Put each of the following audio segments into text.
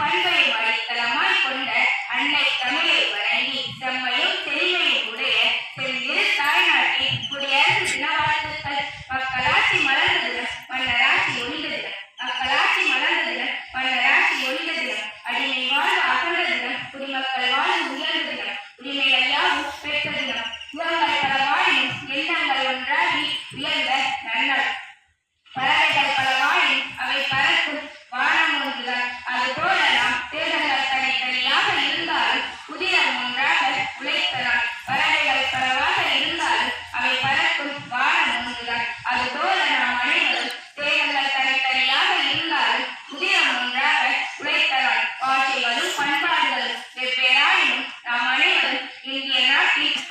பண்பை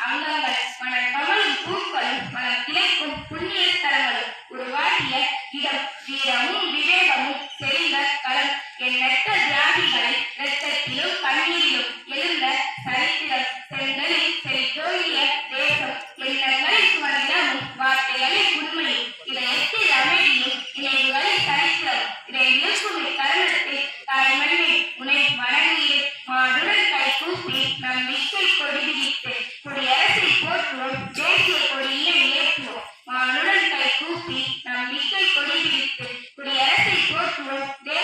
அவங்க Wednesday.